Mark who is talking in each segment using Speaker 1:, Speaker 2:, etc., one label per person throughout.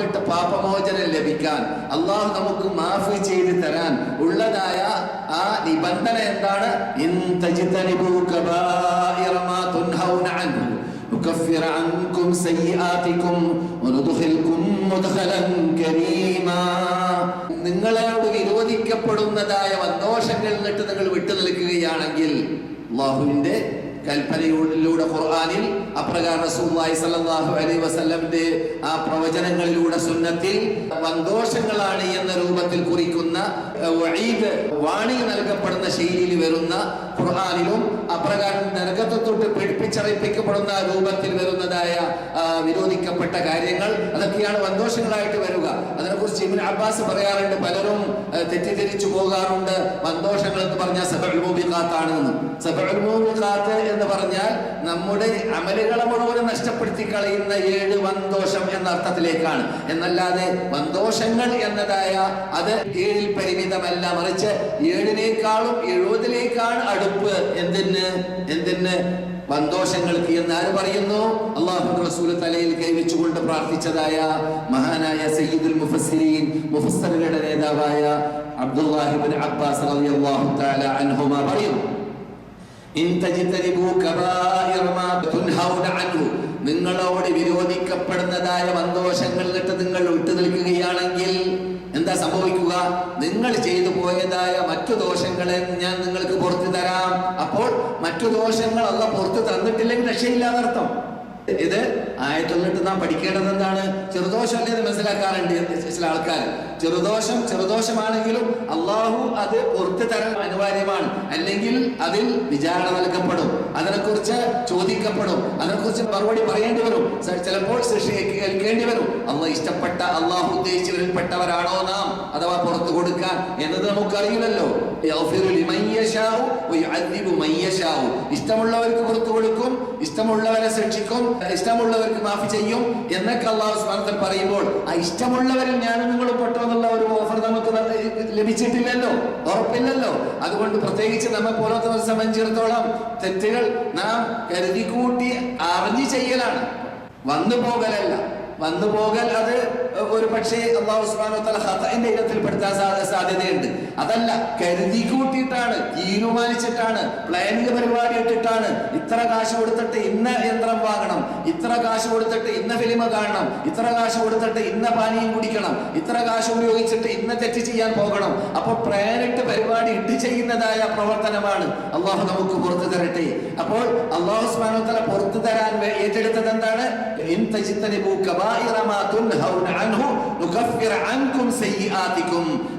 Speaker 1: പങ്കിട്ട് പാപമോചനം ലഭിക്കാൻ അള്ളാഹു നമുക്ക് മാഫ് ചെയ്ത് തരാൻ ഉള്ളതായ ആ നിബന്ധന എന്താണ്? നിങ്ങളോട് വിരോധിക്കപ്പെടുന്നതായ വന്തോഷങ്ങളിൽ നിന്നിട്ട് നിങ്ങൾ വിട്ടു നിൽക്കുകയാണെങ്കിൽ അള്ളാഹുവിന്റെ കൽപ്പനയിലൂടെ ഖുർആാനിൽ അപ്രകാരം റസൂലുള്ളാഹി സല്ലല്ലാഹു അലൈഹി വസല്ലമിന്റെ ആ പ്രവചനങ്ങളിലൂടെ സുന്നത്തിൽ സന്തോഷങ്ങളാണ് എന്ന രൂപത്തിൽ കുറിക്കുന്ന വഈദ് വാണി നൽകപ്പെടുന്ന ശൈലിയിൽ വരുന്ന ഖുർആാനിലും അപ്രകാരം നരകത്തെ തൊട്ട് പിടിപ്പിച്ചറിയിപ്പിക്കപ്പെടുന്ന രൂപത്തിൽ വരുന്നതായ വിരോധിക്കപ്പെട്ട കാര്യങ്ങൾ അതൊക്കെയാണ് സന്തോഷങ്ങളായിട്ട് വരിക ഇബ്നു അബ്ബാസ് പറയാറുണ്ട് പലരും തെറ്റിദ്ധരിച്ചു പോകാറുണ്ട്. സന്തോഷങ്ങൾ എന്ന് പറഞ്ഞാൽ സബഉൽ മൂബിഖാത്താണ് എന്ന് സബഉൽ മൂബിഖാത്ത് എന്ന് പറഞ്ഞാൽ നമ്മുടെ അമലുകളെ മുഴുവൻ നഷ്ടപ്പെടുത്തി കളയുന്ന ഏഴ് വന്തോഷം എന്ന അർത്ഥത്തിലേക്കാണ്. എന്നല്ലാതെ വന്തോഷങ്ങൾ എന്നതായ അത് ഏഴിൽ പരിമിതമല്ല. മറിച്ച് ഏഴിനേക്കാളും എഴുപതിലേക്കാണ് അടുപ്പ്. എന്തിന്? എന്തിന്? വന്തോഷങ്ങൾക്ക് എന്ന് ആര് പറയുന്നു? അള്ളാഹു റസൂൽ തലയിൽ കൈവച്ചുകൊണ്ട് പ്രാർത്ഥിച്ചതായ മഹാനായ സയ്യിദുൽ മുഫസ്സിരീൻ മുഫസ്സറുകളുടെ നേതാവായ അബ്ദുല്ലാഹിബിൻ അബ്ബാസ് റളിയല്ലാഹു തആല അൻഹുമ പറയുന്നു ഇൻ തജ്തനിബൂ കബായിറ മാ തുൻഹൗന അൻഹു. നിങ്ങളോട് വിരോധിക്കപ്പെടുന്നതായ സന്തോഷങ്ങൾ നിന്നിട്ട് നിങ്ങൾ വിട്ടു നിൽക്കുകയാണെങ്കിൽ എന്താ സംഭവിക്കുക? നിങ്ങൾ ചെയ്തു പോയതായ മറ്റു ദോഷങ്ങളെ ഞാൻ നിങ്ങൾക്ക് പുറത്തു തരാം. അപ്പോൾ മറ്റു ദോഷങ്ങൾ അല്ല പുറത്തു തന്നിട്ടില്ലെങ്കിൽ രക്ഷയില്ലാന്നർത്ഥം ഇത് ആയിട്ടൊന്നിട്ട് നാം പഠിക്കേണ്ടത് എന്താണ്? ചെറുദോഷം അല്ലേ മനസ്സിലാക്കാറുണ്ട് ചില ആൾക്കാർ ചെറുദോഷം ചെറുദോഷമാണെങ്കിലും അള്ളാഹു അത് പുറത്തു തരാൻ അനിവാര്യമാണ്. അല്ലെങ്കിൽ അതിൽ വിചാരണ നൽകപ്പെടും. അതിനെക്കുറിച്ച് ചോദിക്കപ്പെടും. അതിനെക്കുറിച്ച് മറുപടി പറയേണ്ടി വരും. ചിലപ്പോൾ ശിക്ഷ ഏൽക്കേണ്ടി വരും. അള്ളാഹ് ഇഷ്ടപ്പെട്ട അള്ളാഹു ഉദ്ദേശിച്ചവരിൽപ്പെട്ടവരാണോ നാം? അഥവാ പുറത്തു കൊടുക്കാൻ എന്നത് നമുക്കറിയില്ലല്ലോ. ഇഷ്ടമുള്ളവർക്ക് പുറത്തു കൊടുക്കും ഇഷ്ടമുള്ളവരെ ശിക്ഷിക്കും ഇഷ്ടമുള്ളവർക്ക് മാഫി ചെയ്യും എന്നൊക്കെ അള്ളാഹു സ്മാനത്തിൽ പറയുമ്പോൾ ആ ഇഷ്ടമുള്ളവരിൽ ഞാനും നിങ്ങളും പെട്ടോ എന്നുള്ള ഒരു ഓഫർ നമുക്ക് ലഭിച്ചിട്ടില്ലല്ലോ. ഉറപ്പില്ലല്ലോ. അതുകൊണ്ട് പ്രത്യേകിച്ച് നമ്മെ പോലത്തെ സംബന്ധിച്ചിടത്തോളം തെറ്റുകൾ നാം കരുതി കൂട്ടി അറിഞ്ഞു ചെയ്യലാണ്. വന്നു പോകലല്ല. വന്നു പോകൽ അത് ഒരു പക്ഷേ അള്ളാഹു തആല ഖതഇന്റെ ഇനത്തിൽപ്പെടുത്താൻ സാധ്യതയുണ്ട്. അതല്ല കരുതി കൂട്ടിയിട്ടാണ് തീരുമാനിച്ചിട്ടാണ് പ്ലാനിങ് പരിപാടി ഇട്ടിട്ടാണ് ഇത്ര കാശ് കൊടുത്തിട്ട് ഇന്ന യന്ത്രം വാങ്ങണം ഇത്ര കാശ് കൊടുത്തിട്ട് ഇന്ന ഫിലിമ കാണണം ഇത്ര കാശ് കൊടുത്തിട്ട് ഇന്ന പാനീയം കുടിക്കണം ഇത്ര കാശ് ഉപയോഗിച്ചിട്ട് ഇന്ന തെറ്റ് ചെയ്യാൻ പോകണം. അപ്പൊ പ്ലാനിട്ട് പരിപാടി ഇട്ട് ചെയ്യുന്നതായ പ്രവർത്തനമാണ് അള്ളാഹു നമുക്ക് പുറത്തു തരട്ടെ. അപ്പോൾ അള്ളാഹു സ്മാനോത്തല പുറത്തു തരാൻ ഏറ്റെടുത്തത് എന്താണ്?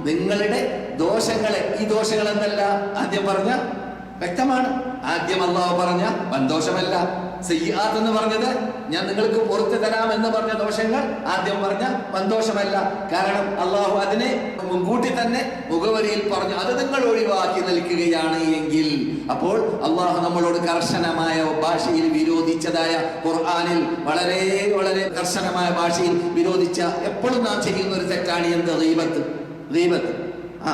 Speaker 1: നിങ്ങളുടെ ദോഷങ്ങളെ ഈ ദോഷങ്ങൾ എന്നല്ല ആദ്യം പറഞ്ഞ വ്യക്തമാണ്. ആദ്യം അള്ളാഹു പറഞ്ഞ വൻദോഷമല്ല സയ്യാത്ത് എന്ന് പറഞ്ഞത് ഞാൻ നിങ്ങൾക്ക് പുറത്തു തരാം എന്ന് പറഞ്ഞ ദോഷങ്ങൾ ആദ്യം പറഞ്ഞ വൻദോഷമല്ല കാരണം അള്ളാഹു അതിനെ മുൻകൂട്ടി തന്നെ മുഖവരിയിൽ പറഞ്ഞു അത് നിങ്ങൾ ഒഴിവാക്കി നിൽക്കുകയാണ് എങ്കിൽ. അപ്പോൾ അള്ളാഹു നമ്മളോട് കർശനമായ ഭാഷയിൽ വിരോധിച്ചതായ ഖുർആനിൽ വളരെ വളരെ കർശനമായ ഭാഷയിൽ വിരോധിച്ച എപ്പോഴും നാം ചെയ്യുന്ന ഒരു തെറ്റാണ് എന്ത്? ഗീബത്ത്. ഗീബത്ത്. ആ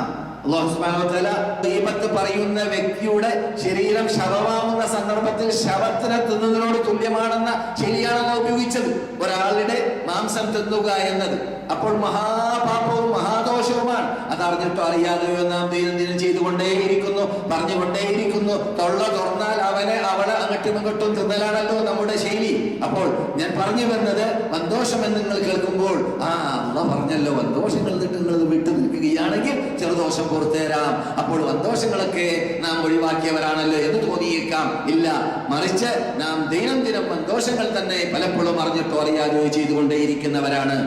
Speaker 1: പറയുന്ന വ്യക്തിയുടെ ശരീരം ശവമാവുന്ന സന്ദർഭത്തിൽ ശവത്തിനെ തിന്നുന്നതിനോട് തുല്യമാണെന്ന ശരിയാണല്ലോ ഉപയോഗിച്ചത്. ഒരാളുടെ മാംസം തിന്നുക എന്നത്. അപ്പോൾ മഹാപാപവും മഹാദോഷവുമാണ്. അതറിഞ്ഞിട്ട് അറിയാതെ അറിയാതെയോ നാം ദൈനംദിനം ചെയ്തുകൊണ്ടേയിരിക്കുന്നു പറഞ്ഞുകൊണ്ടേയിരിക്കുന്നു. തൊള്ള തുറന്നാൽ അവനെ അവളെ അങ്ങോട്ടും ഇങ്ങോട്ടും തിന്നലാണല്ലോ നമ്മുടെ ശൈലി. അപ്പോൾ ഞാൻ പറഞ്ഞു വന്നത് വന്തോഷം എന്ന് നിങ്ങൾ കേൾക്കുമ്പോൾ ആ അള്ള പറഞ്ഞല്ലോ വന്തോഷങ്ങൾ നിങ്ങൾ വിട്ടു നിൽക്കുകയാണെങ്കിൽ ചെറുദോഷം പുറത്തു തരാം അപ്പോൾ വന്തോഷങ്ങളൊക്കെ നാം ഒഴിവാക്കിയവരാണല്ലോ എന്ന് തോന്നിയേക്കാം. ഇല്ല മറിച്ച് നാം ദൈനംദിനം വന്തോഷങ്ങൾ തന്നെ പലപ്പോഴും അറിഞ്ഞിട്ടോ അറിയാതെ ചെയ്തുകൊണ്ടേയിരിക്കുന്നവരാണ്.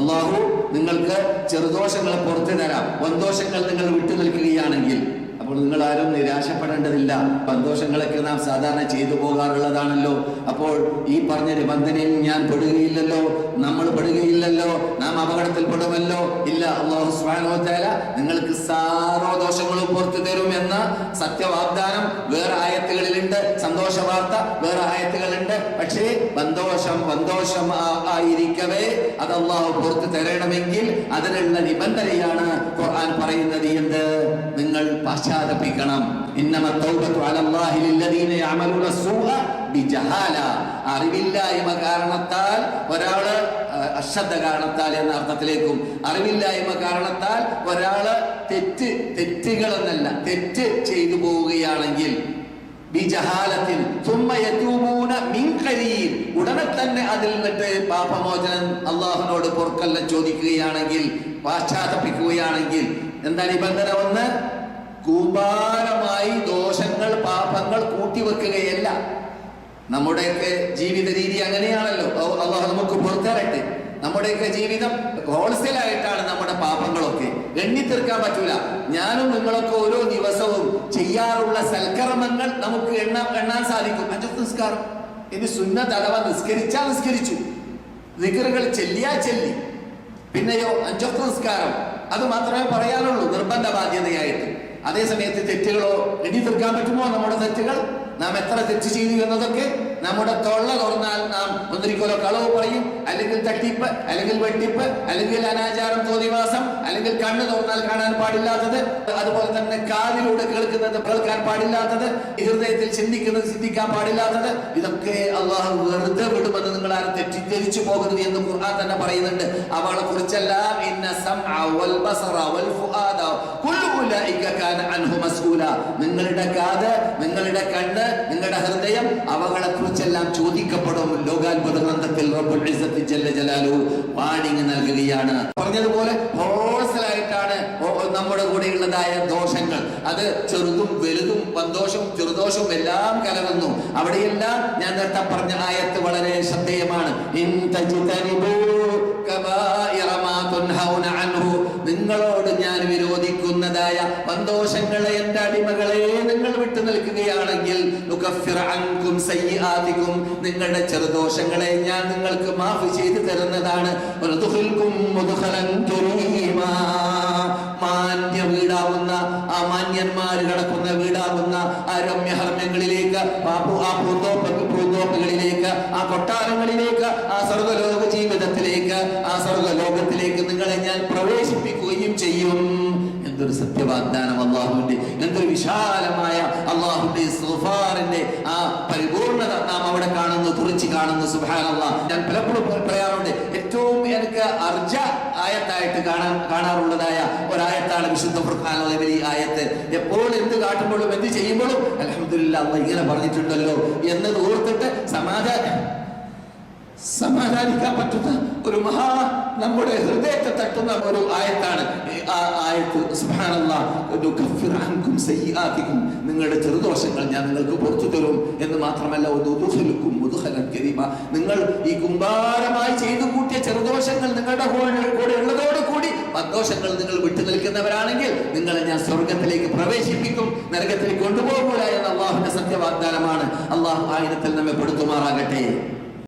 Speaker 1: അള്ളാഹു നിങ്ങൾക്ക് ചെറുദോഷങ്ങളെ പുറത്തു തരാം. വന്തോഷങ്ങൾ നിങ്ങൾ വിട്ടു നിൽക്കുകയാണെങ്കിൽ അപ്പോൾ നിങ്ങൾ ആരും നിരാശപ്പെടേണ്ടതില്ല. സന്തോഷങ്ങളൊക്കെ നാം സാധാരണ ചെയ്തു പോകാറുള്ളതാണല്ലോ. അപ്പോൾ ഈ പറഞ്ഞ നിബന്ധനയിൽ ഞാൻ പെടുകയില്ലല്ലോ. നമ്മൾ പെടുകയില്ലല്ലോ. നാം അപകടത്തിൽ പെടുമല്ലോ ഇല്ല അള്ളാഹു നിങ്ങൾക്ക് സാറോ ദോഷങ്ങളും പുറത്തു തരും എന്ന സത്യവാഗ്ദാനം വേറെ സന്തോഷ വാർത്ത വേറെ ആയത്തുകളുണ്ട്. പക്ഷേ സന്തോഷം സന്തോഷം ആയിരിക്കവേ. അത് അള്ളാഹു പുറത്ത് തരണമെങ്കിൽ അതിനുള്ള നിബന്ധനയാണ് ഖുർആൻ പറയുന്നത് എന്ത്? നിങ്ങൾ പശ്ചാത്തപിക്കണം. അറിവില്ലായ്മ കാരണത്താൽ ഒരാൾ അശ്രദ്ധ കാരണത്താൽ എന്ന അർത്ഥത്തിലേക്കും അറിവില്ലായ്മ കാരണത്താൽ ഒരാൾ തെറ്റ് തെറ്റുകളെന്നല്ല തെറ്റ് ചെയ്തു പോവുകയാണെങ്കിൽ ഉടനെ തന്നെ അതിൽ നിന്നിട്ട് പാപമോചനം അള്ളാഹുനോട് പൊറുക്കല്ല ചോദിക്കുകയാണെങ്കിൽ പാശ്ചാത്തപ്പിക്കുകയാണെങ്കിൽ എന്താ നിബന്ധന ഒന്ന്? കൂപാരമായി ദോഷങ്ങൾ പാപങ്ങൾ കൂട്ടിവെക്കുകയല്ല. നമ്മുടെയൊക്കെ ജീവിത രീതി അങ്ങനെയാണല്ലോ. അള്ളാഹു നമുക്ക് പുറത്തിറട്ടെ നമ്മുടെയൊക്കെ ജീവിതം ഹോൾസെയിൽ ആയിട്ടാണ് നമ്മുടെ പാപങ്ങളൊക്കെ. എണ്ണി തീർക്കാൻ പറ്റൂല. ഞാനും നിങ്ങളൊക്കെ ഓരോ ദിവസവും ചെയ്യാറുള്ള സൽക്കർമ്മങ്ങൾ നമുക്ക് എണ്ണാൻ എണ്ണാൻ സാധിക്കും. അഞ്ചു നിസ്കാരം. ഇനി സുന്നത്ത് അഥവാ നിസ്കരിച്ചാ നിസ്കരിച്ചു. നിഗറുകൾ ചെല്ലിയാ ചെല്ലി. പിന്നെയോ അഞ്ചൊക്കെ നിസ്കാരം. അത് മാത്രമേ പറയാനുള്ളൂ. നിർബന്ധ ബാധ്യതയായിട്ട് അതേ സമയത്ത് തെറ്റുകളോ എണ്ണി തീർക്കാൻ പറ്റുമോ? നമ്മുടെ തെറ്റുകൾ? നാം എത്ര തെറ്റ് ചെയ്തു എന്നതൊക്കെ നമ്മുടെ തൊള്ള തുറന്നാൽ നാം ഒന്നിരിക്കലോ കളവ് പറയും. അല്ലെങ്കിൽ തട്ടിപ്പ് അല്ലെങ്കിൽ വെട്ടിപ്പ് അല്ലെങ്കിൽ അനാചാരം തോന്നിവാസം അല്ലെങ്കിൽ കണ്ണ് തുറന്നാൽ കാണാൻ പാടില്ലാത്തത്. അതുപോലെ തന്നെ കാതിലൂടെ കേൾക്കുന്നത് കേൾക്കാൻ പാടില്ലാത്തത്. ഹൃദയത്തിൽ ചിന്തിക്കുന്നത് ചിന്തിക്കാൻ പാടില്ലാത്തത്. ഇതൊക്കെ അള്ളാഹു വെറുതെ വിടുമെന്ന് നിങ്ങൾ ആരും തെറ്റിദ്ധരിച്ചു പോകരുത് എന്ന് ഖുർആൻ തന്നെ പറയുന്നുണ്ട്. അവളെ കുറിച്ചെല്ലാം വൽ ബസറ വൽ ഫുആദ നിങ്ങളുടെ കാത് നിങ്ങളുടെ കണ്ണ് നിങ്ങളുടെ ഹൃദയം അവകളെ കുറിച്ചെല്ലാം ചോദിക്കപ്പെടും. ലോകാത്ഭുത ഗ്രന്ഥത്തിൽ ജല്ല വാണിങ് നൽകുകയാണ്. പറഞ്ഞതുപോലെ ഹോൾസലായിട്ടാണ് നമ്മുടെ കൂടെ ഉള്ളതായ ദോഷങ്ങൾ. അത് ചെറുതും വലുതും സന്തോഷവും ചെറുദോഷവും എല്ലാം കലർന്നു. അവിടെയെല്ലാം ഞാൻ നേരത്തെ പറഞ്ഞ ആയത്ത് വളരെ ശ്രദ്ധേയമാണ്. നിങ്ങളോട് ഞാൻ വിരോധിക്കുന്നതായ സന്തോഷങ്ങളെ എന്റെ അടിമകളെ നിങ്ങൾ വിട്ടു സയ്യിആതികും. നിങ്ങളുടെ ചെറുദോഷങ്ങളെ ഞാൻ നിങ്ങൾക്ക് മാഫ് ചെയ്തു തരുന്നതാണ്. മാന്യ വീടാവുന്ന ആ മാന്യന്മാർ കടക്കുന്ന വീടാവുന്ന ആ രമ്യഹർമ്മ്യങ്ങളിലേക്ക് ആ പൂന്തോപ്പുകളിലേക്ക് ആ കൊട്ടാരങ്ങളിലേക്ക് എന്തൊരു സത്യവാഗ്ദാനം അള്ളാഹുവിന്റെ എന്തൊരു വിശാലമായ അള്ളാഹുവിന്റെ സുഫാറിന്റെ ആ പരിപൂർണത നാം അവിടെ കാണുന്നു തുറച്ചു കാണുന്നു സുഹാനല്ല ഞാൻ പലപ്പോഴും പറയാറുണ്ട് ഏറ്റവും എനിക്ക് അർജ ആയത്തായിട്ട് കാണാൻ കാണാറുള്ളതായ ഒരായത്താണ് വിശുദ്ധ പ്രധാനമന്ത്രി ഈ ആയത്ത്. എപ്പോൾ എന്ത് കാട്ടുമ്പോഴും എന്ത് ചെയ്യുമ്പോഴും അലഹമില്ല അമ്മ ഇങ്ങനെ പറഞ്ഞിട്ടുണ്ടല്ലോ എന്നത് ഓർത്തിട്ട് സമാധാന സമാധാനിക്കാൻ പറ്റുന്ന ഒരു മഹാ നമ്മുടെ ഹൃദയത്തെ തട്ടുന്ന ഒരു ആയത്താണ്. ആ ആയത്ത് സയ്യിആതികും നിങ്ങളുടെ ചെറുദോഷങ്ങൾ ഞാൻ നിങ്ങൾക്ക് പുറത്തു തരും എന്ന് മാത്രമല്ല നിങ്ങൾ ഈ കുമ്പാരമായി ചെയ്തു കൂട്ടിയ ചെറുദോഷങ്ങൾ നിങ്ങളുടെ കൂടെ ഉള്ളതോട് കൂടി സന്തോഷങ്ങൾ നിങ്ങൾ വിട്ടു നിൽക്കുന്നവരാണെങ്കിൽ നിങ്ങളെ ഞാൻ സ്വർഗത്തിലേക്ക് പ്രവേശിപ്പിക്കും നരകത്തിലേക്ക് കൊണ്ടുപോകൂല എന്ന സത്യവാഗ്ദാനമാണ്. അള്ളാഹു ആയിരത്തിൽ നമ്മെ പെടുത്തുമാറാകട്ടെ.